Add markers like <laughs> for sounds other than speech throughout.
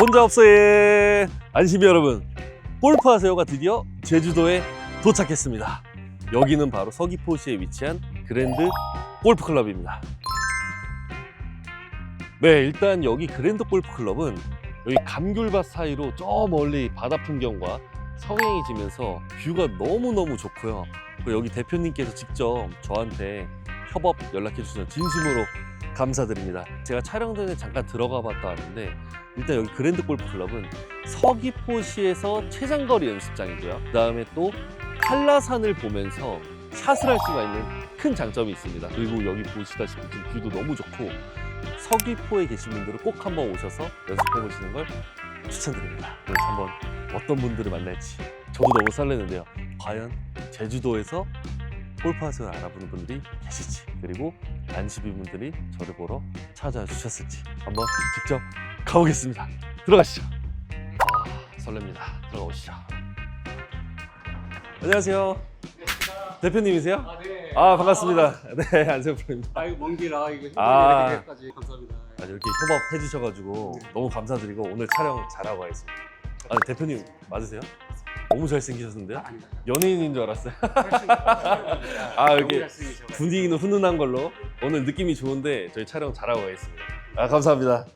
혼자 없어의 안심 여러분. 골프 하세요가 드디어 제주도에 도착했습니다. 여기는 바로 서귀포시에 위치한 그랜드 골프 클럽입니다. 네 일단 여기 그랜드 골프 클럽은 여기 감귤밭 사이로 저 멀리 바다 풍경과 성행이 지면서 뷰가 너무너무 좋고요. 그리고 여기 대표님께서 직접 저한테 협업 연락해 주셔서 진심으로 감사드립니다 제가 촬영 전에 잠깐 들어가 봤다 왔는데 일단 여기 그랜드 골프 클럽은 서귀포시에서 최장거리 연습장이고요. 그 다음에 또 한라산을 보면서 샷을 할 수가 있는 큰 장점이 있습니다. 그리고 여기 보시다시피 지금 뷰도 너무 좋고 서귀포에 계신 분들은 꼭 한번 오셔서 연습해 보시는 걸 추천드립니다. 그래서 한번 어떤 분들을 만날지 저도 너무 설레는데요. 과연 제주도에서 골프하우스를 알아보는 분들이 계실지 그리고 안시비 분들이 저를 보러 찾아와 주셨을지 한번 직접 가보겠습니다. 들어가시죠. 아, 설렙니다. 들어가 보시죠. 안녕하세요. 대표님이세요? 아, 네. 아, 반갑습니다. 네, 안세호 프로입니다. 아, 이거 먼 길 아, 이거 아. 이렇게까지 감사합니다. 아, 이렇게 협업해 주셔가지고 너무 감사드리고 오늘 촬영 잘하고 가겠습니다. 아, 대표님 맞으세요? 너무 잘생기셨는데요? 아니다. 연예인인 줄 알았어요. <laughs> 아, 아, 이렇게 분위기는 훈훈한 걸로 오늘 느낌이 좋은데 저희 촬영 잘하고 가겠습니다. 아 감사합니다.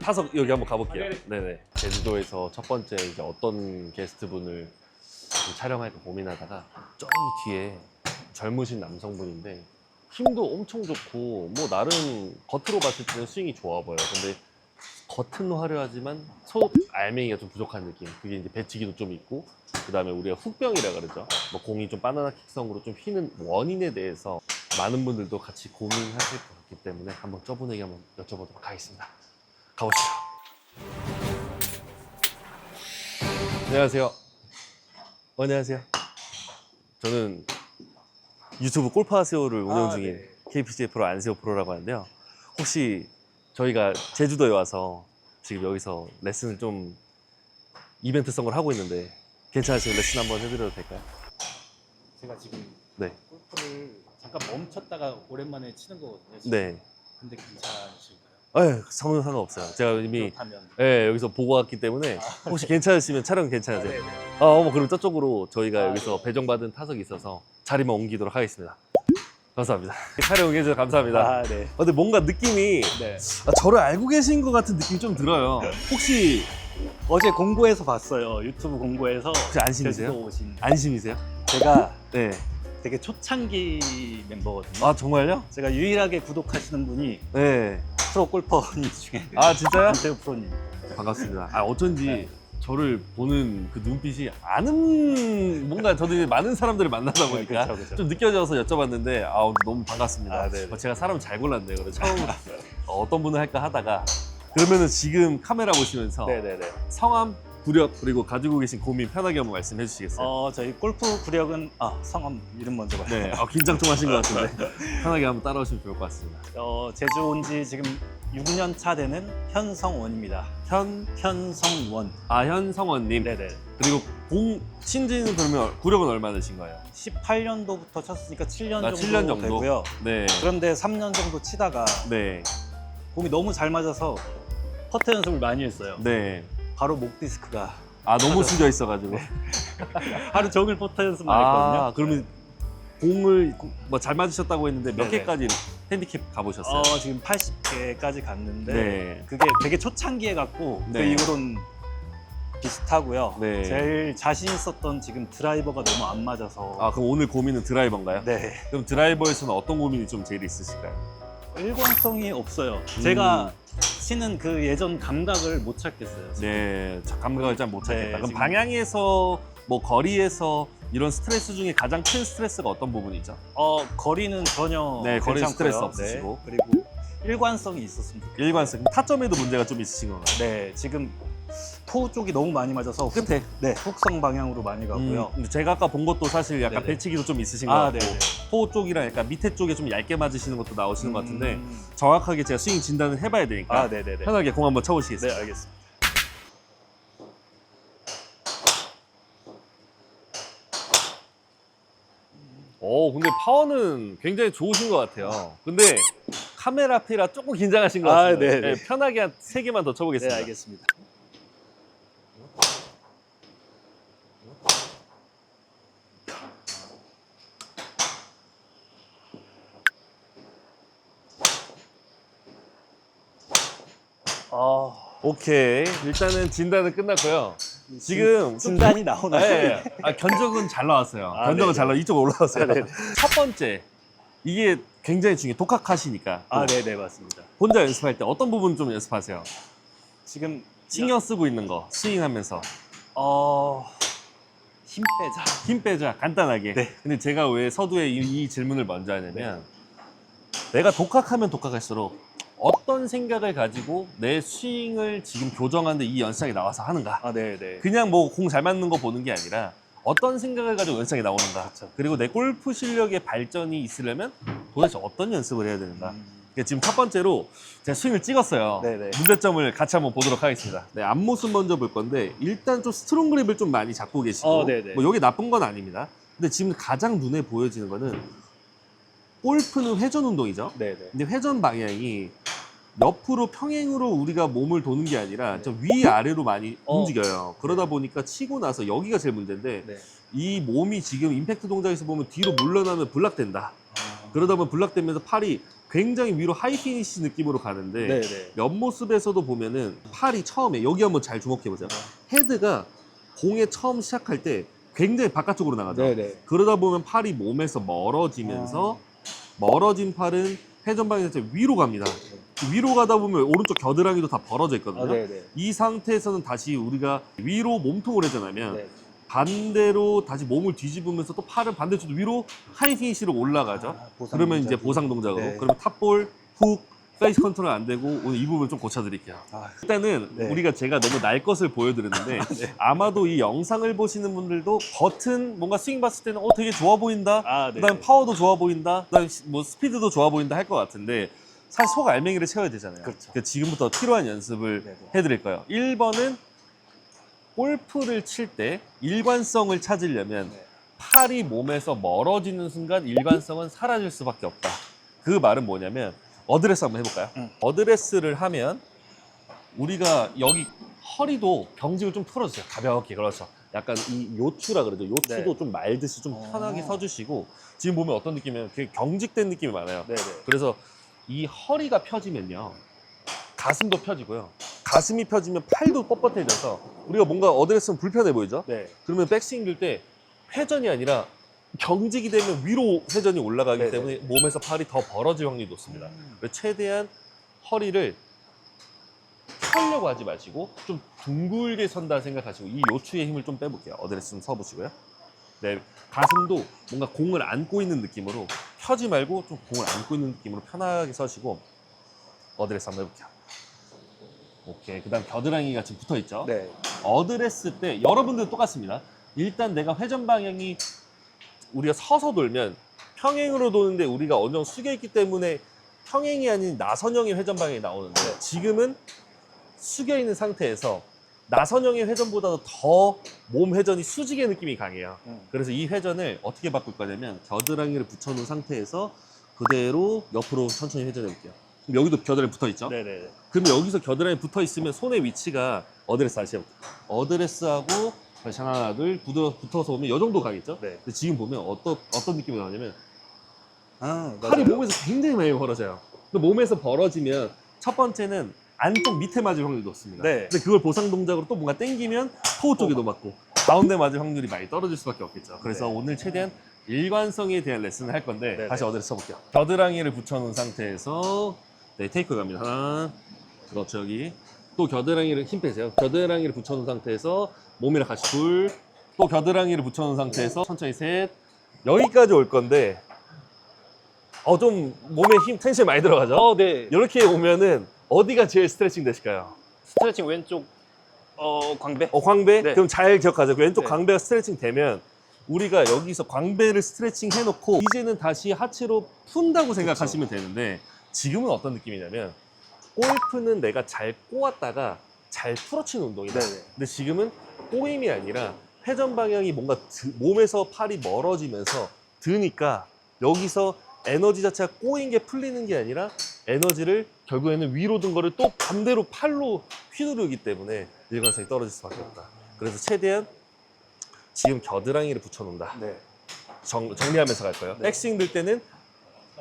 타석 여기 한번 가볼게요. 아, 네네. 네네. 제주도에서 첫 번째 이제 어떤 게스트분을 좀 촬영할까 고민하다가 저기 뒤에 젊으신 남성분인데 힘도 엄청 좋고 뭐 나름 겉으로 봤을 때는 스윙이 좋아 보여요. 근데 겉은 화려하지만 속 알맹이가 좀 부족한 느낌. 그게 이제 배치기도 좀 있고 그 다음에 우리가 훅병이라 그러죠. 뭐 공이 좀 바나나 킥성으로 좀 휘는 원인에 대해서 많은 분들도 같이 고민하실 것 같기 때문에 한번 저분에게 한번 여쭤보도록 하겠습니다. 가보시죠. 안녕하세요. 어, 안녕하세요. 저는 유튜브 골프하세요를 운영 아, 중인 네. KPGA 프로 안세호 프로라고 하는데요. 혹시 저희가 제주도에 와서 지금 여기서 레슨을 좀 이벤트성을 하고 있는데 괜찮으시면 레슨 한번 해드려도 될까요? 제가 지금 네. 골프를 잠깐 멈췄다가 오랜만에 치는 거거든요. 지금. 네. 근데 괜찮으실까요? 에 상관 상관없어요. 제가 이미 그렇다면. 예, 여기서 보고 왔기 때문에 혹시 괜찮으시면 촬영 괜찮으세요? 네, 네. 아, 어머, 그럼 저쪽으로 저희가 아, 여기서 네. 배정받은 타석이 있어서 자리만 옮기도록 하겠습니다. 감사합니다. <laughs> 촬영 응해주셔서 감사합니다. 아, 네. 아, 근데 뭔가 느낌이 네. 아, 저를 알고 계신 것 같은 느낌이 좀 들어요. 혹시, 어제 공고에서 봤어요. 유튜브 공고에서 혹시 안심이세요? 제주도 오신. 안심이세요? 제가 <laughs> 네. 되게 초창기 멤버거든요. 아, 정말요? 제가 유일하게 구독하시는 분이 네. 프로 골퍼님 중에 아, 진짜요? 안태우 프로님. 반갑습니다. 아, 어쩐지 네. 저를 보는 그 눈빛이 아는, 뭔가 저도 이제 많은 사람들을 만나다 보니까 그쵸, 그쵸. 좀 느껴져서 여쭤봤는데 아 오늘 너무 반갑습니다. 아, 네. 어, 제가 사람 잘 골랐네요. 그래서 처음 <laughs> 어, 어떤 분을 할까 하다가 그러면은 지금 카메라 보시면서 네네네. 성함, 구력 그리고 가지고 계신 고민 편하게 한번 말씀해 주시겠어요? 어, 저희 골프 구력은 아 성함 이름 먼저 봐요. 네, 어, 긴장 좀 하신 것 같은데 <laughs> 편하게 한번 따라오시면 좋을 것 같습니다. 어, 제주 온 지 지금 6년 차 되는 현성원입니다. 현, 현성원. 아현성원님 네네. 그리고 공 신지는 그러면 구력은 얼마 되신 거예요? 18년도부터 쳤으니까 7년 아, 정도 7년 정도? 되고요. 네, 그런데 3년 정도 치다가 네, 공이 너무 잘 맞아서 퍼트 연습을 많이 했어요. 네. 바로 목 디스크가 아 너무 숙여 있어가지고. 하루 종일 퍼트 연습만 아 했거든요. 그러면 공을 뭐 잘 맞으셨다고 했는데 몇 네네. 개까지 핸디캡 가보셨어요? 어, 지금 80개까지 갔는데 네. 그게 되게 초창기에 갔고 그 네. 이후로는 비슷하고요. 네. 제일 자신 있었던 지금 드라이버가 너무 안 맞아서 아 그럼 오늘 고민은 드라이버인가요? 네 그럼 드라이버에서는 어떤 고민이 좀 제일 있으실까요? 일관성이 없어요. 음. 제가 치는 그 예전 감각을 못 찾겠어요. 네, 자, 감각을 잘 못 찾겠다. 네, 그럼 지금- 방향에서 뭐 거리에서 이런 스트레스 중에 가장 큰 스트레스가 어떤 부분이죠? 어 거리는 전혀 네, 괜찮고요. 스트레스 없으시고. 네, 그리고 일관성이 있었으면 좋겠어요. 일관성. 타점에도 문제가 좀 있으신 건가요? 네, 지금 토 쪽이 너무 많이 맞아서 훅, 끝에. 네 훅성 방향으로 많이 가고요. 음, 제가 아까 본 것도 사실 약간 네네. 배치기도 좀 있으신 것 아, 같고 네. 토 쪽이랑 약간 밑에 쪽에 좀 얇게 맞으시는 것도 나오시는 것 같은데 음. 정확하게 제가 스윙 진단을 해봐야 되니까 아, 네, 네, 네. 편하게 공 한번 쳐보시겠어요? 네, 알겠습니다. 오, 근데 파워는 굉장히 좋으신 것 같아요. 근데 카메라 앞이라 조금 긴장하신 것 아, 같은데 네, 네. 편하게 한 세 개만 더 네, 쳐보겠습니다. 알겠습니다. 오케이. 일단은 진단은 끝났고요. 지금 진단이 나오나요? 네. 아, 견적은 잘 나왔어요. 아, 견적은 네네. 잘 나와. 이쪽 올라왔어요. 아, 네네. 첫 번째. 이게 굉장히 중요해. 독학하시니까. 아, 네, 네, 맞습니다. 혼자 연습할 때 어떤 부분 좀 연습하세요? 지금 신경 쓰고 있는 거, 스윙하면서. 어, 힘 빼자. 힘 빼자, 간단하게. 네. 근데 제가 왜 서두에 이, 이 질문을 먼저 하냐면, 내가 독학하면 독학할수록 어떤 생각을 가지고 내 스윙을 지금 교정하는데 이 연습장에 나와서 하는가. 아, 네, 네. 그냥 뭐 공 잘 맞는 거 보는 게 아니라 어떤 생각을 가지고 연습장에 나오는가. 그렇죠. 그리고 내 골프 실력의 발전이 있으려면 도대체 어떤 연습을 해야 되는가. 음, 그러니까 지금 첫 번째로 제가 스윙을 찍었어요. 네 네. 문제점을 같이 한번 보도록 하겠습니다. 네, 앞모습 먼저 볼 건데 일단 좀 스트롱 그립을 좀 많이 잡고 계시고 어, 네 네. 뭐 여기 나쁜 건 아닙니다. 근데 지금 가장 눈에 보여지는 거는 골프는 회전 운동이죠. 네, 네. 근데 회전 방향이 옆으로 평행으로 우리가 몸을 도는 게 아니라 네. 좀 위아래로 많이 어. 움직여요. 그러다 보니까 치고 나서 여기가 제일 문제인데 네. 이 몸이 지금 임팩트 동작에서 보면 뒤로 물러나면 블락된다. 아, 그러다 보면 블락되면서 팔이 굉장히 위로 하이 피니시 느낌으로 가는데 네, 네. 옆모습에서도 보면은 팔이 처음에 여기 한번 잘 주목해 보세요. 헤드가 공에 처음 시작할 때 굉장히 바깥쪽으로 나가죠. 네, 네. 그러다 보면 팔이 몸에서 멀어지면서 멀어진 팔은 회전 방향에서 위로 갑니다. 위로 가다 보면 오른쪽 겨드랑이도 다 벌어져 있거든요. 아, 네, 네. 이 상태에서는 다시 우리가 위로 몸통을 회전하면 네. 반대로 다시 몸을 뒤집으면서 또 팔을 반대쪽으로 위로 하이 피니시로 올라가죠. 아, 그러면 이제 동작이. 보상 동작으로. 네. 그러면 탑볼, 훅, 페이스 컨트롤 안 되고 오늘 이 부분 좀 고쳐드릴게요. 아, 일단은 네. 우리가 제가 너무 날 것을 보여드렸는데 아마도 이 영상을 보시는 분들도 겉은 뭔가 스윙 봤을 때는 어 되게 좋아 보인다. 아, 네. 그다음 파워도 좋아 보인다. 그다음 뭐 스피드도 좋아 보인다 할 것 같은데 사실 속 알맹이를 채워야 되잖아요. 그렇죠. 그러니까 지금부터 필요한 연습을 네 네. 해드릴 거예요. 1번은 골프를 칠 때 일관성을 찾으려면 네. 팔이 몸에서 멀어지는 순간 일관성은 사라질 수밖에 없다. 그 말은 뭐냐면 어드레스 한번 해볼까요? 응. 어드레스를 하면 우리가 여기 허리도 경직을 좀 풀어주세요. 가볍게 그렇죠. 약간 이 요추라 그러죠. 요추도 네. 좀 말듯이 좀 어. 편하게 서주시고 지금 보면 어떤 느낌이냐면 되게 경직된 느낌이 많아요. 네, 네. 그래서 이 허리가 펴지면요. 가슴도 펴지고요. 가슴이 펴지면 팔도 뻣뻣해져서 우리가 뭔가 어드레스는 불편해 보이죠? 네. 그러면 백스윙 들 때 회전이 아니라 경직이 되면 위로 회전이 올라가기 네네. 때문에 몸에서 팔이 더 벌어질 확률이 높습니다. 그래서 최대한 허리를 펴려고 하지 마시고 좀 둥글게 선다 생각하시고 이 요추의 힘을 좀 빼볼게요. 어드레스 좀 서보시고요. 네, 가슴도 뭔가 공을 안고 있는 느낌으로 펴지 말고 좀 공을 안고 있는 느낌으로 편하게 서시고 어드레스 한번 해볼게요. 오케이. 그 다음 겨드랑이가 지금 붙어 있죠? 네. 어드레스 때 여러분들 똑같습니다. 일단 내가 회전 방향이 우리가 서서 돌면 평행으로 도는데 우리가 어느 정도 숙여 있기 때문에 평행이 아닌 나선형의 회전 방향이 나오는데 지금은 숙여 있는 상태에서 나선형의 회전보다도 더 몸 회전이 수직의 느낌이 강해요. 음. 그래서 이 회전을 어떻게 바꿀 거냐면 겨드랑이를 붙여놓은 상태에서 그대로 옆으로 천천히 회전해 볼게요. 그럼 여기도 겨드랑이 붙어 있죠? 네, 네. 그러면 여기서 겨드랑이 붙어 있으면 손의 위치가 어드레스 다시 해볼게요. 어드레스하고 다시 하나 둘 붙어, 붙어서 오면 이 정도 가겠죠? 네. 근데 지금 보면 어떤 어떤 느낌이 나냐면 아, 팔이 맞아요. 몸에서 굉장히 많이 벌어져요. 그 몸에서 벌어지면 첫 번째는 안쪽 밑에 맞을 확률이 높습니다. 네. 근데 그걸 보상 동작으로 또 뭔가 당기면 토우 쪽에도 맞고 가운데 맞을 확률이 많이 떨어질 수밖에 없겠죠. 그래서 네. 오늘 최대한 일관성에 대한 레슨을 할 건데 네, 다시 네. 어드레스 쳐볼게요. 겨드랑이를 붙여놓은 상태에서 네 테이크 갑니다. 하나 그렇죠 여기 또 겨드랑이를 힘 빼세요. 겨드랑이를 붙여놓은 상태에서 몸이랑 같이 둘 또 겨드랑이를 붙여놓은 상태에서 천천히 셋 여기까지 올 건데 어 좀 몸에 힘 텐션 많이 들어가죠? 어, 네. 이렇게 오면은 어디가 제일 스트레칭 되실까요? 스트레칭 왼쪽 어, 광배. 어 광배? 네. 그럼 잘 기억하세요. 그 왼쪽 네. 광배가 스트레칭 되면 우리가 여기서 광배를 스트레칭 해놓고 이제는 다시 하체로 푼다고 생각하시면 되는데 지금은 어떤 느낌이냐면 골프는 내가 잘 꼬았다가 잘 풀어치는 운동이다. 네네. 근데 지금은 꼬임이 아니라 회전 방향이 뭔가 드- 몸에서 팔이 멀어지면서 드니까 여기서 에너지 자체가 꼬인 게 풀리는 게 아니라 에너지를 결국에는 위로 든 거를 또 반대로 팔로 휘두르기 때문에 일관성이 떨어질 수밖에 없다. 그래서 최대한 지금 겨드랑이를 붙여놓는다. 네. 정, 정리하면서 갈 거예요. 네. 백스윙 들 때는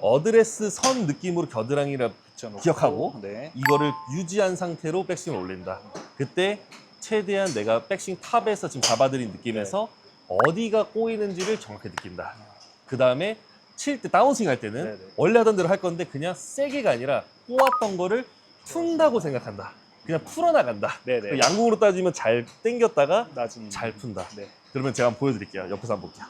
어드레스 선 느낌으로 겨드랑이를 붙여놓고. 기억하고. 네. 이거를 유지한 상태로 백스윙을 올린다. 그때 최대한 내가 백스윙 탑에서 지금 잡아들인 느낌에서 어디가 꼬이는지를 정확히 느낀다. 그 다음에 칠 때 다운스윙 할 때는 네네. 원래 하던 대로 할 건데 그냥 세게가 아니라 꼬았던 거를 푼다고 생각한다. 그냥 풀어나간다. 네네. 그 양궁으로 따지면 잘 당겼다가 나중 잘 푼다. 네. 그러면 제가 한번 보여드릴게요. 옆에서 한번 볼게요.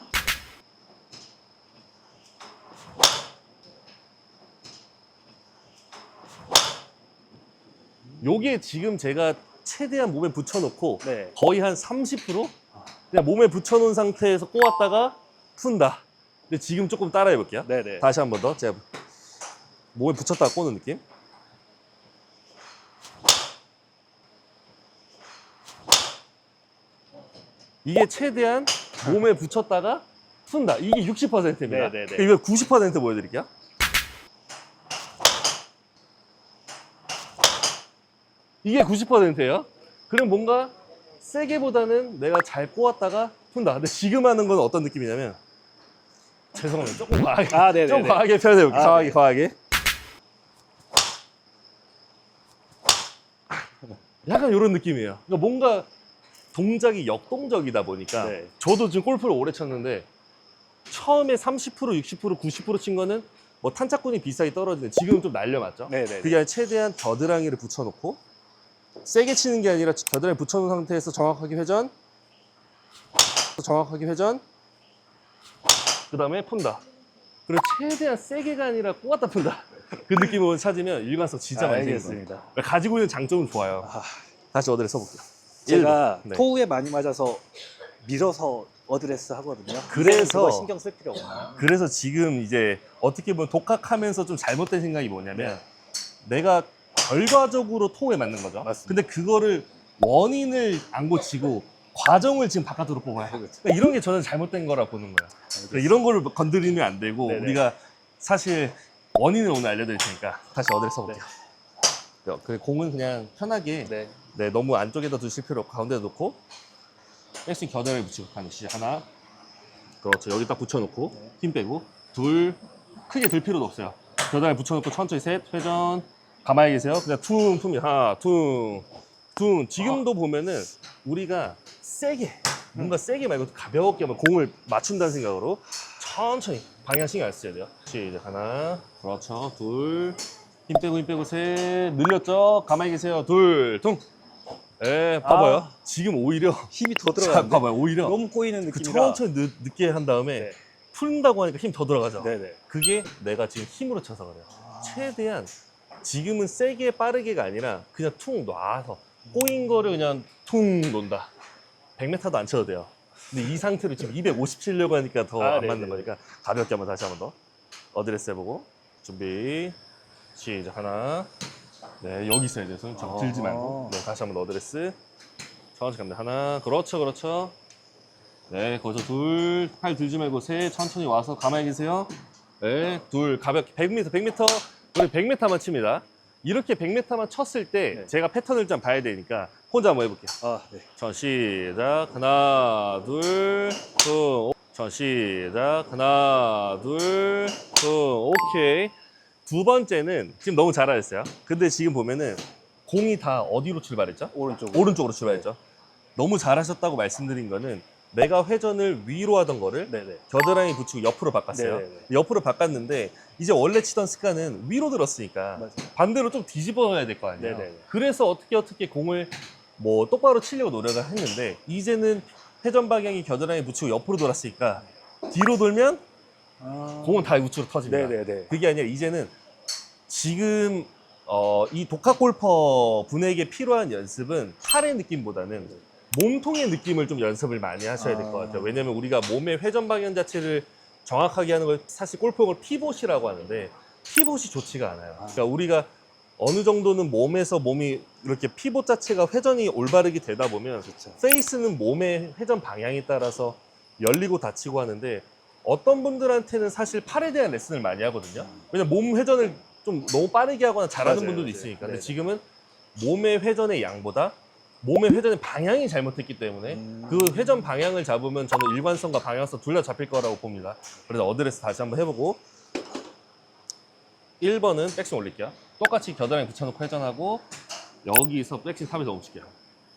요게 지금 제가 최대한 몸에 붙여놓고 네. 거의 한 30% 그냥 몸에 붙여놓은 상태에서 꼬았다가 푼다. 근데 지금 조금 따라해 볼게요. 네네. 다시 한 번 더. 제가 몸에 붙였다가 꼬는 느낌. 이게 최대한 몸에 붙였다가 푼다. 이게 60%입니다. 네, 네, 네. 이거 90% 보여드릴게요. 이게 90%예요. 그럼 뭔가 세게보다는 내가 잘 꼬았다가 푼다. 근데 지금 하는 건 어떤 느낌이냐면 죄송합니다. 조금 과하게 아, 네네. 좀 과하게 표현해 볼게요. 아, 과하게 네. 과하게. 약간 이런 느낌이에요. 그러니까 뭔가 동작이 역동적이다 보니까 네. 저도 지금 골프를 오래 쳤는데 처음에 30% 60% 90%친 거는 뭐 탄착군이 비싸게 떨어지는 지금은 좀 날려 맞죠? 네네. 그게 아니라 최대한 겨드랑이를 붙여놓고 세게 치는 게 아니라 겨드랑이 붙여놓은 상태에서 정확하게 회전 정확하게 회전 그 다음에 푼다 그리고 최대한 세게가 아니라 꼬았다 푼다 그 느낌을 찾으면 일관성 진짜 아, 많이 생깁니다 알겠습니다. 가지고 있는 장점은 좋아요 아, 다시 어드레스 써볼게요 제가. 네. 토우에 많이 맞아서 밀어서 어드레스 하거든요. 그래서- 신경 쓸 필요 없나요? 그래서 지금 이제 어떻게 보면 독학하면서 좀 잘못된 생각이 뭐냐면 내가 결과적으로 토에 맞는 거죠. 맞습니다. 근데 그거를 원인을 안 고치고 과정을 지금 바깥으로 뽑아요. 그러니까 이런 게 저는 잘못된 거라 보는 거예요. 그러니까 이런 거를 건드리면 안 되고 네네. 우리가 사실 원인을 오늘 알려드릴 테니까 다시 어디를 써볼게요. 네, 그 공은 그냥 편하게 네. 네, 너무 안쪽에다 두실 필요 없고 가운데 놓고 백스윙 겨드랑이 붙이고 가는 시 하나 그렇죠 여기 딱 붙여놓고 네. 힘 빼고 둘 크게 들 필요도 없어요 겨드랑이 붙여놓고 천천히 셋 회전 가만히 계세요 그냥 퉁 퉁이 하나 퉁 퉁 지금도 보면은 우리가 세게 뭔가 세게 말고 가볍게 하면 공을 맞춘다는 생각으로 천천히 방향 신경 안 써야 돼요 시작 하나 그렇죠 둘 힘 빼고 힘 빼고 셋 늘렸죠 가만히 계세요 둘 퉁 예, 봐봐요. 아. 지금 오히려 힘이 더 자, 들어가는데 봐봐요. 오히려 너무 꼬이는 그 느낌이라. 천천히 늦, 늦게 한 다음에 네. 푼다고 하니까 힘 더 들어가죠. 네네. 그게 내가 지금 힘으로 쳐서 그래요. 아. 최대한 지금은 세게 빠르게가 아니라 그냥 퉁 놔서 꼬인 거를 그냥 퉁 논다. 100m도 안 쳐도 돼요. 근데 이 상태로 지금 250 치려고 하니까 더 안 아, 맞는 네네. 거니까 가볍게 한번 다시 한번 더. 어드레스 해보고 준비 시작 하나 네 여기 있어야 돼요. 손좀 들지 말고 네 다시 한번 어드레스 천천히 갑니다. 하나 그렇죠 그렇죠. 네 거기서 둘 팔 들지 말고 셋 천천히 와서 가만히 계세요. 네, 둘 가볍게 100m, 100m 우리 100m만 칩니다. 이렇게 100m만 쳤을 때 네. 제가 패턴을 좀 봐야 되니까 혼자 한번 해볼게요. 아, 네. 전 시작 하나 둘 셋 전 시작 하나 둘 셋 오케이 두 번째는 지금 너무 잘하셨어요. 근데 지금 보면은 공이 다 어디로 출발했죠? 오른쪽. 오른쪽으로 출발했죠. 너무 잘하셨다고 말씀드린 거는 내가 회전을 위로 하던 거를 네네. 겨드랑이 붙이고 옆으로 바꿨어요. 네네네. 옆으로 바꿨는데 이제 원래 치던 습관은 위로 들었으니까 맞아요. 반대로 좀 뒤집어야 될 거 아니에요. 네네네. 그래서 어떻게 어떻게 공을 뭐 똑바로 치려고 노력을 했는데 이제는 회전 방향이 겨드랑이 붙이고 옆으로 돌았으니까 뒤로 돌면 아. 공은 다 우측으로 터집니다. 네네네. 그게 아니라 이제는 지금 어, 이 독학 골퍼 분에게 필요한 연습은 팔의 느낌보다는 몸통의 느낌을 좀 연습을 많이 하셔야 될것 아. 같아요. 왜냐면 우리가 몸의 회전 방향 자체를 정확하게 하는 걸 사실 골프용을 피봇이라고 하는데 피봇이 좋지가 않아요. 그러니까 우리가 어느 정도는 몸에서 몸이 이렇게 피봇 자체가 회전이 올바르게 되다 보면. 페이스는 몸의 회전 방향에 따라서 열리고 닫히고 하는데 어떤 분들한테는 사실 팔에 대한 레슨을 많이 하거든요. 왜냐면 몸 회전을 좀 너무 빠르게 하거나 잘하는 맞아요, 분들도 맞아요. 있으니까. 근데 네네. 지금은 몸의 회전의 양보다 몸의 회전의 방향이 잘못했기 때문에 음. 그 회전 방향을 잡으면 저는 일관성과 방향성 둘 다 잡힐 거라고 봅니다. 그래서 어드레스 다시 한번 해보고 1번은 백스윙 올릴게요. 똑같이 겨드랑이 붙여놓고 회전하고 여기서 백스윙 탑에서 멈출게요.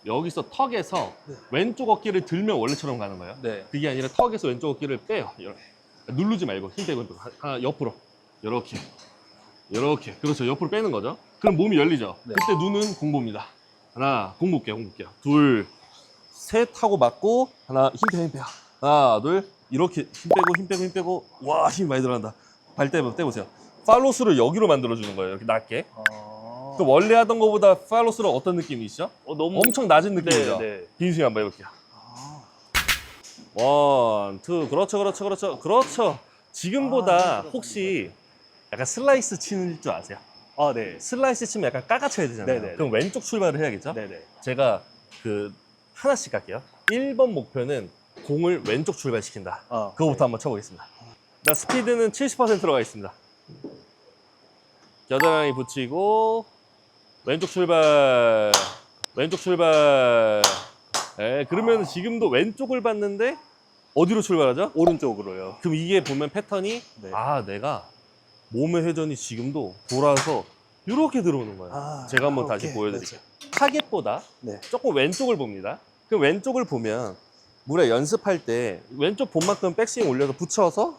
여기서 턱에서 네. 왼쪽 어깨를 들면 원래처럼 가는 거예요. 네. 그게 아니라 턱에서 왼쪽 어깨를 빼요. 이렇게. 누르지 말고 힘 빼고 힘 빼고 하나 옆으로 이렇게 이렇게 그렇죠 옆으로 빼는 거죠. 그럼 몸이 열리죠. 네. 그때 눈은 공보입니다. 하나 공 볼게요 공 볼게요. 둘셋 하고 맞고 하나 힘 빼 힘 빼요. 하나 둘 이렇게 힘 빼고 힘 빼고 힘 빼고 와 힘이 많이 들어간다. 발 떼보 떼보세요. 팔로스를 여기로 만들어 주는 거예요. 이렇게 낮게. 어... 그 원래 하던 것보다 팔로스는 어떤 느낌이시죠? 어, 너무 엄청 낮은 느낌이죠. 네, 네. 빈스윙 한번 해볼게요. 아, 원, 투, 그렇죠, 그렇죠, 그렇죠, 그렇죠. 지금보다 아, 혹시 약간 슬라이스 치는 줄 아세요? 아, 네. 슬라이스 치면 약간 까가쳐야 되잖아요. 네네. 그럼 왼쪽 출발을 해야겠죠? 네, 네. 제가 그 하나씩 갈게요. 1번 목표는 공을 왼쪽 출발시킨다. 어, 그거부터 한번 쳐보겠습니다. 나 스피드는 70% 들어가 있습니다. 겨드랑이 붙이고 왼쪽 출발, 왼쪽 출발. 예, 그러면 지금도 왼쪽을 봤는데 어디로 출발하죠? 오른쪽으로요. 그럼 이게 보면 패턴이 네. 아 내가 몸의 회전이 지금도 돌아서 이렇게 들어오는 거예요. 아, 제가 한번 다시 오케이. 보여드릴게요. 타겟보다 네. 조금 왼쪽을 봅니다. 그럼 왼쪽을 보면 우리가 연습할 때 왼쪽 본만큼 백스윙 올려서 붙여서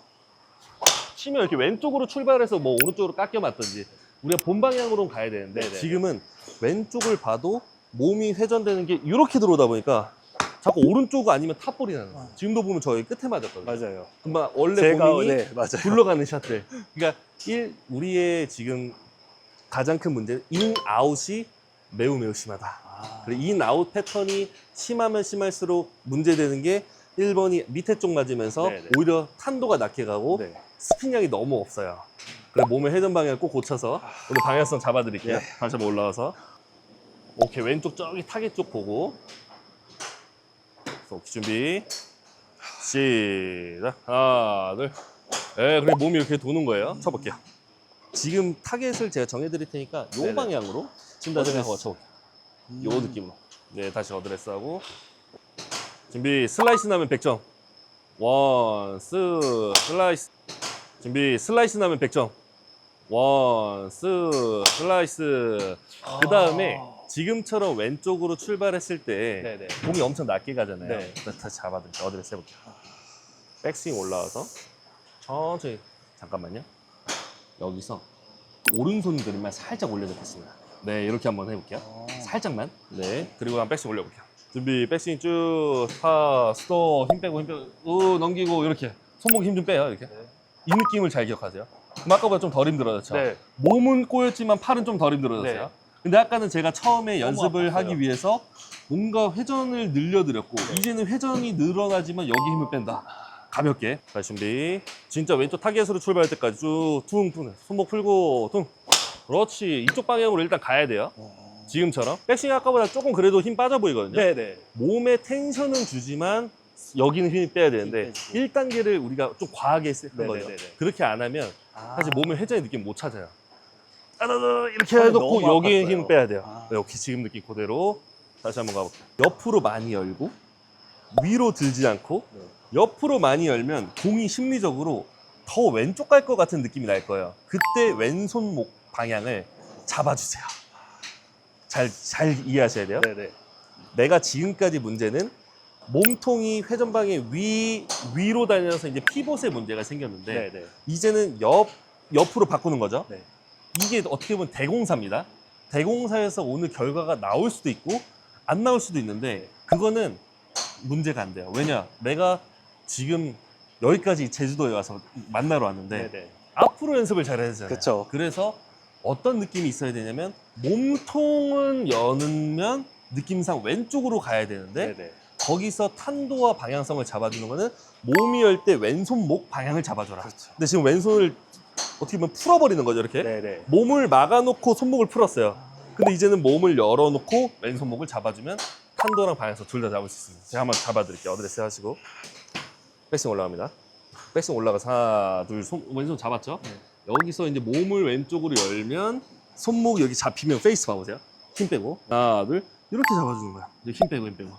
치면 이렇게 왼쪽으로 출발해서 뭐 오른쪽으로 깎여 맞든지 우리가 본 방향으로 가야 되는데 네네. 지금은 왼쪽을 봐도 몸이 회전되는 게 이렇게 들어오다 보니까 자꾸 오른쪽 아니면 탑볼이 나는 거예요. 아. 지금도 보면 저희 끝에 맞았거든요. 맞아요. 금방 원래 제가 고민이 네, 맞아요. 굴러가는 샷들. 그러니까 일 우리의 지금 가장 큰 문제는 인 아웃이 매우 매우 심하다. 아, 그리고 인 아웃 패턴이 심하면 심할수록 문제되는 게 1번이 밑에 쪽 맞으면서 네 네. 오히려 탄도가 낮게 가고 네. 스핀량이 너무 없어요. 그래 몸의 회전 방향을 꼭 고쳐서 오늘 방향성 잡아드릴게요. 네. 다시 한번 올라와서 오케이 왼쪽 저기 타겟 쪽 보고 오케이 준비 시작 하나 둘 예, 그리고 몸이 이렇게 도는 거예요. 쳐볼게요. 지금 타겟을 제가 정해드릴 테니까 요 네네. 방향으로 어드레스. 쳐볼게요. 음. 요 느낌으로. 네, 다시 어드레스 하고. 준비, 슬라이스 나면 100점. 원, 스, 슬라이스. 준비, 슬라이스 나면 100점. 원, 스, 슬라이스. 그 다음에 아. 지금처럼 왼쪽으로 출발했을 때 네네. 공이 엄청 낮게 가잖아요. 네. 일단 다시 잡아드릴게요. 어드레스 해볼게요. 백스윙 올라와서 천천히 잠깐만요. 여기서 오른손 그림만 살짝 올려놓겠습니다. 네, 이렇게 한번 해볼게요. 어. 살짝만. 네. 그리고 한번 백스윙 올려볼게요. 준비, 백스윙 쭉, 파, 스톱, 힘 빼고, 힘 빼고, 우, 넘기고, 이렇게. 손목 힘 좀 빼요, 이렇게. 네. 이 느낌을 잘 기억하세요. 그럼 아까보다 좀 덜 힘들어졌죠? 네. 몸은 꼬였지만 팔은 좀 덜 힘들어졌어요. 네. 근데 아까는 제가 처음에 연습을 아팠어요. 하기 위해서 뭔가 회전을 늘려드렸고, 네. 이제는 회전이 늘어나지만 여기 힘을 뺀다. 가볍게. 자, 준비. 진짜 왼쪽 타겟으로 출발할 때까지 쭉, 퉁, 퉁. 손목 풀고, 퉁. 그렇지. 이쪽 방향으로 일단 가야 돼요. 어. 지금처럼. 백스윙 아까보다 조금 그래도 힘 빠져 보이거든요. 네네. 몸에 텐션은 주지만 여기는 힘이 빼야 되는데 힘 1단계를 우리가 좀 과하게 한 거예요. 네네네네. 그렇게 안 하면 아. 사실 몸의 회전의 느낌 못 찾아요. 따다다 이렇게 해놓고 여기에. 힘을 빼야 돼요. 아. 네, 오케이 지금 느낌 그대로 다시 한번 가볼게요. 옆으로 많이 열고 위로 들지 않고 네. 옆으로 많이 열면 공이 심리적으로 더 왼쪽 갈 것 같은 느낌이 날 거예요. 그때 왼손목 방향을 잡아주세요. 잘, 잘 이해하셔야 돼요. 네네. 내가 지금까지 문제는 몸통이 회전방에 위 위로 다녀서 이제 피봇의 문제가 생겼는데 네네. 이제는 옆 옆으로 바꾸는 거죠. 네. 이게 어떻게 보면 대공사입니다. 대공사에서 오늘 결과가 나올 수도 있고 안 나올 수도 있는데 그거는 문제가 안 돼요. 왜냐? 내가 지금 여기까지 제주도에 와서 만나러 왔는데 네네. 앞으로 연습을 잘해야 되잖아요. 그쵸. 그래서 어떤 느낌이 있어야 되냐면 몸통은 여는면 느낌상 왼쪽으로 가야 되는데 네네. 거기서 탄도와 방향성을 잡아주는 거는 몸이 열 때 왼손목 방향을 잡아줘라. 그렇죠. 근데 지금 왼손을 어떻게 보면 풀어버리는 거죠, 이렇게. 네네. 몸을 막아놓고 손목을 풀었어요. 근데 이제는 몸을 열어놓고 왼손목을 잡아주면 탄도랑 방향성 둘 다 잡을 수 있습니다. 제가 한번 잡아드릴게요. 어드레스 하시고. 백스윙 올라갑니다. 백스윙 올라가서 하나, 둘, 손, 왼손 잡았죠? 네. 여기서 이제 몸을 왼쪽으로 열면 손목 여기 잡히면 페이스 봐보세요. 힘 빼고. 하나, 둘. 이렇게 잡아주는 거야. 힘 빼고, 힘 빼고.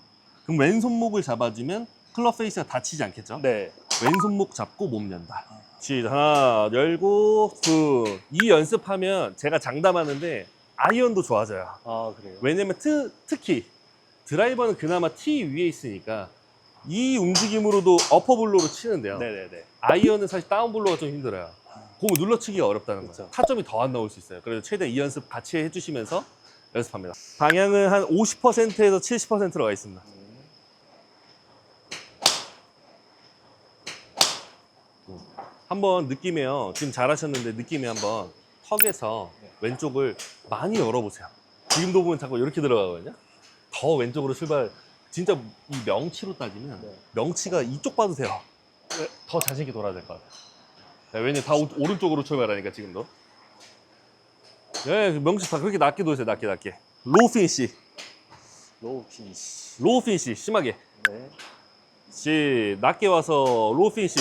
그럼 왼손목을 잡아주면 클럽 페이스가 다치지 않겠죠? 네. 왼손목 잡고 몸 연다. 시작. 하나, 열고, 둘. 이 연습하면 제가 장담하는데 아이언도 좋아져요. 아 그래요? 왜냐면 트, 특히 드라이버는 그나마 티 위에 있으니까 이 움직임으로도 어퍼블로로 치는데요. 네네네. 아이언은 사실 다운블로가 좀 힘들어요. 공을 눌러치기가 어렵다는 거죠. 그쵸. 타점이 더 안 나올 수 있어요. 그래서 최대 이 연습 같이 해주시면서 연습합니다. 방향은 한 50%에서 70% 들어가 있습니다. 한번 느낌에요. 지금 잘하셨는데 느낌에 한번 턱에서 네. 왼쪽을 많이 열어보세요. 지금도 보면 자꾸 이렇게 들어가거든요. 더 왼쪽으로 출발. 진짜 이 명치로 따지면 네. 명치가 이쪽 봐도 돼요. 더 자신 있게 돌아야 될 것 같아요. 네, 왜냐면 다 오, 오른쪽으로 출발하니까 지금도. 네, 명치 다 그렇게 낮게 도세요. 낮게 낮게. 로우 피니시. 로우 피니시. 로우 피니시 심하게. 네. 시 낮게 와서 로우 피니시.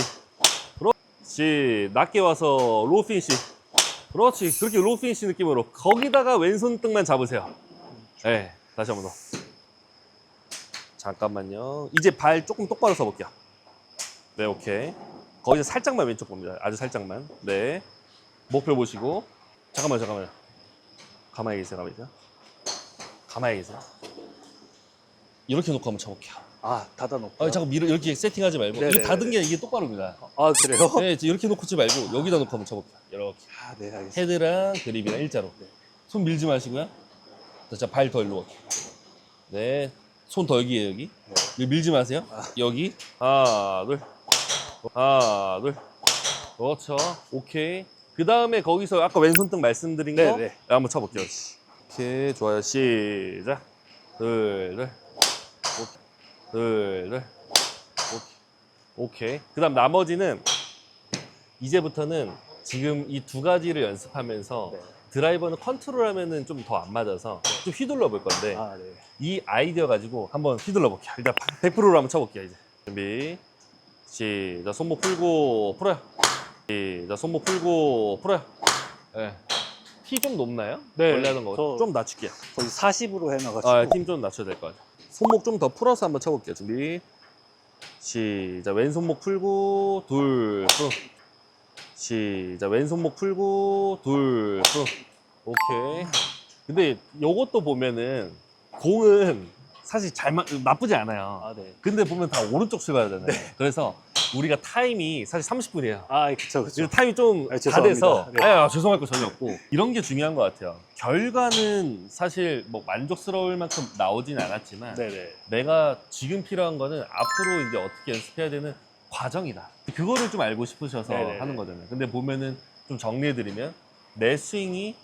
그렇지. 낮게 와서 로우 피니시. 그렇지. 그렇게 로우 피니시 느낌으로 거기다가 왼손 등만 잡으세요. 네, 다시 한번 더. 잠깐만요. 이제 발 조금 똑바로 서볼게요. 네, 오케이. 거기서 살짝만 왼쪽 봅니다. 아주 살짝만. 네. 목표 보시고. 잠깐만, 잠깐만요. 가만히 계세요, 가만히 계세요. 가만히 계세요. 이렇게 놓고 한번 쳐볼게요. 아 닫아놓고. 아, 자꾸 밀어, 이렇게 세팅하지 말고. 네네네. 이게 닫은 게 이게 똑바로입니다. 아 그래요? 네, 이렇게 놓고 치지 말고 여기다 놓고 한번 쳐볼게요. 이렇게. 아 네 알겠습니다. 헤드랑 그립이랑 일자로. 손 밀지 마시고요. 자, 발 더 일로. 네. 손 더 여기에요, 여기. 여기 밀지 마세요. 여기. 하나, 둘. 하나, 둘. 그렇죠. 오케이. 그 다음에 거기서 아까 왼손등 말씀드린 거 네네. 한번 쳐볼게요. 오케이. 좋아요. 시작. 둘, 둘. 둘, 둘. 오케이. 오케이. 그 다음 나머지는 이제부터는 지금 이 두 가지를 연습하면서 네. 드라이버는 컨트롤하면은 좀 더 안 맞아서 좀 휘둘러 볼 건데 아 네. 이 아이디어 가지고 한번 휘둘러 볼게요. 일단 100%로 한번 쳐볼게요. 이제 준비. 시작. 손목 풀고 풀어요. 시작. 손목 풀고 풀어요. 네. 티 좀 높나요? 네. 원래 하던 거. 저- 좀 낮출게요. 거의 40으로 해놔가지고. 아, 팀 좀 낮춰야 될 것 같아요. 손목 좀 더 풀어서 한번 쳐볼게요. 준비. 시작. 왼손목 풀고, 둘, 풀어. 시작. 왼손목 풀고, 둘, 풀어. 오케이. 근데 요것도 보면은 공은 사실 잘, 마- 나쁘지 않아요. 아 네. 근데 보면 다 오른쪽 출발하잖아요. 그래서 우리가 타임이 사실 30분이에요. 아 그쵸 그쵸. 타임이 좀 아, 다 죄송합니다. 돼서 네. 아, 죄송할 거 전혀 없고 이런 게 중요한 것 같아요. 결과는 사실 뭐 만족스러울 만큼 나오진 않았지만 네네. 내가 지금 필요한 거는 앞으로 이제 어떻게 연습해야 되는 과정이다. 그거를 좀 알고 싶으셔서 네네네. 하는 거잖아요. 근데 보면은 좀 정리해드리면 내 스윙이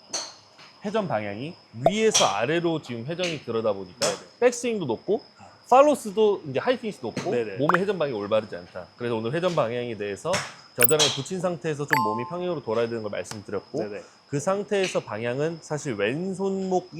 회전 방향이 위에서 아래로 지금 회전이 들어다 보니까. 백스윙도 높고 팔로스도 이제 하이피니시 높고 네네. 몸의 회전 방향이 올바르지 않다. 그래서 오늘 회전 방향에 대해서 겨드랑이 붙인 상태에서 좀 몸이 평행으로 돌아야 되는 걸 말씀드렸고 네네. 그 상태에서 방향은 사실 왼손목이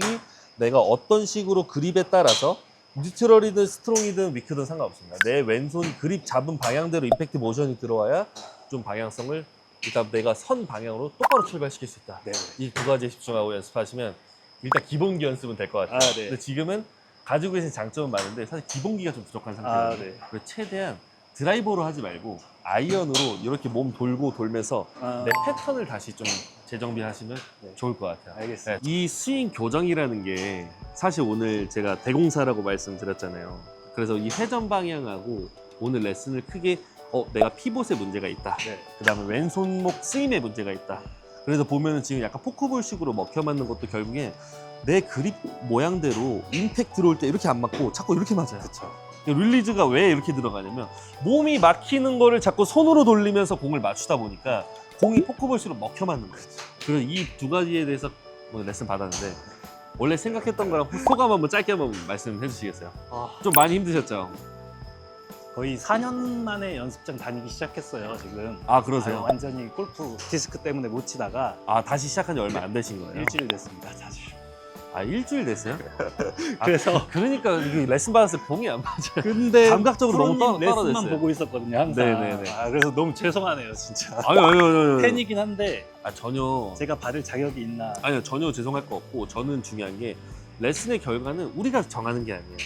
내가 어떤 식으로 그립에 따라서 뉴트럴이든 스트롱이든 위크든 상관없습니다. 내 왼손 그립 잡은 방향대로 임팩트 모션이 들어와야 좀 방향성을 일단 내가 선 방향으로 똑바로 출발시킬 수 있다. 이 두 가지에 집중하고 연습하시면 일단 기본기 연습은 될 것 같아요. 아 네. 근데 지금은 가지고 계신 장점은 많은데 사실 기본기가 좀 부족한 상태예요. 아 네. 그래서 최대한 드라이버로 하지 말고 아이언으로 이렇게 몸 돌고 돌면서 아, 내 패턴을 다시 좀 재정비하시면 네. 좋을 것 같아요. 알겠습니다. 네, 이 스윙 교정이라는 게 사실 오늘 제가 대공사라고 말씀드렸잖아요. 그래서 이 회전 방향하고 오늘 레슨을 크게 어 내가 피봇에 문제가 있다. 네. 그다음에 왼손목 스윙에 문제가 있다. 그래서 보면은 지금 약간 포크볼식으로 먹혀 맞는 것도 결국에 내 그립 모양대로 임팩 들어올 때 이렇게 안 맞고 자꾸 이렇게 맞아요. 그쵸. 릴리즈가 왜 이렇게 들어가냐면 몸이 막히는 거를 자꾸 손으로 돌리면서 공을 맞추다 보니까 공이 포크볼식으로 먹혀 맞는 거예요. 그래서 이 두 가지에 대해서 오늘 레슨 받았는데 원래 생각했던 거랑 소감 한번 짧게 한번 말씀해 주시겠어요? 아, 좀 많이 힘드셨죠? 거의 4년 만에 연습장 다니기 시작했어요 지금. 아 아, 완전히 골프 디스크 때문에 못 치다가 아 다시 시작한 지 얼마 안 되신 거예요? 일주일 됐습니다 사실. 아 일주일 됐어요? <laughs> 아, 그래서 그러니까 이게 레슨 받았을 때 공이 안 맞아요. 근데 감각적으로 너무 떨어- 레슨만 떨어졌어요. 보고 있었거든요 항상. 네네네. 아, 그래서 너무 죄송하네요 진짜. 아유 아유 아유. 아유. 팬이긴 한데 아 전혀 제가 받을 자격이 있나. 아니요 전혀 죄송할 거 없고 저는 중요한 게 레슨의 결과는 우리가 정하는 게 아니에요.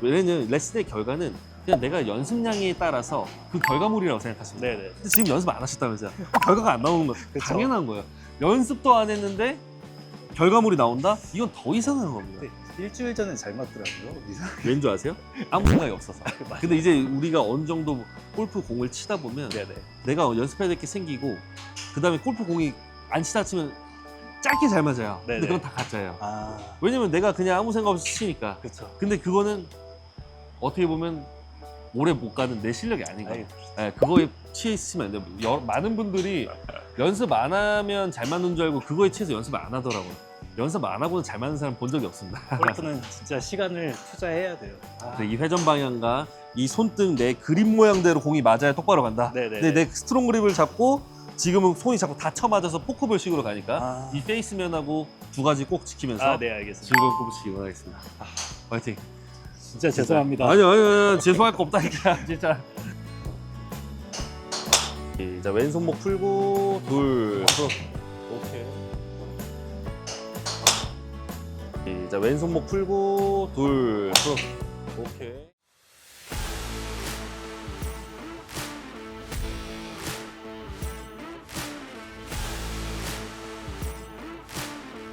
왜냐면 레슨의 결과는 그냥 내가 연습량에 따라서 그 결과물이라고 생각하시면 돼요. 네네. 근데 지금 연습 안 하셨다면서요? 결과가 안 나오는 거 그쵸. 당연한 거예요. 연습도 안 했는데 결과물이 나온다? 이건 더 이상한 겁니다. 네, 일주일 전에 잘 맞더라고요. 이상. <laughs> 왠줄 아세요? 아무 생각이 없어서. 맞아요. 근데 이제 우리가 어느 정도 골프 공을 치다 보면 네네. 내가 연습해야 될 게 생기고 그 다음에 골프 공이 안 치다 치면 짧게 잘 맞아요. 근데 네네. 그건 다 가짜예요. 아, 왜냐면 내가 그냥 아무 생각 없이 치니까. 그렇죠. 근데 그거는 어떻게 보면 오래 못 가는 내 실력이 아닌 거예요. 아이, 네, 그거에 취해 있으면 안 돼요. 여- 많은 분들이 연습 안 하면 잘 맞는 줄 알고 그거에 취해서 연습을 안 하더라고요. 연습 안 하고는 잘 맞는 사람 본 적이 없습니다. 골프는 진짜 시간을 투자해야 돼요. 아, 근데 이 회전 방향과 이 손등 내 그립 모양대로 공이 맞아야 똑바로 간다. 네네네. 근데 내 스트롱 그립을 잡고 지금은 손이 자꾸 다쳐 맞아서 포크볼 식으로 가니까 아. 이 페이스 면하고 두 가지 꼭 지키면서 아, 네, 알겠습니다. 즐거운 골프 치기 원하겠습니다. 화이팅. 진짜 죄송합니다. 아니요, 아니요, 아니요. 죄송할 거 없다니까, <laughs> 진짜. 자, 왼손목 풀고, 둘. 오케이. 자, 왼손목 풀고, 둘. 오케이.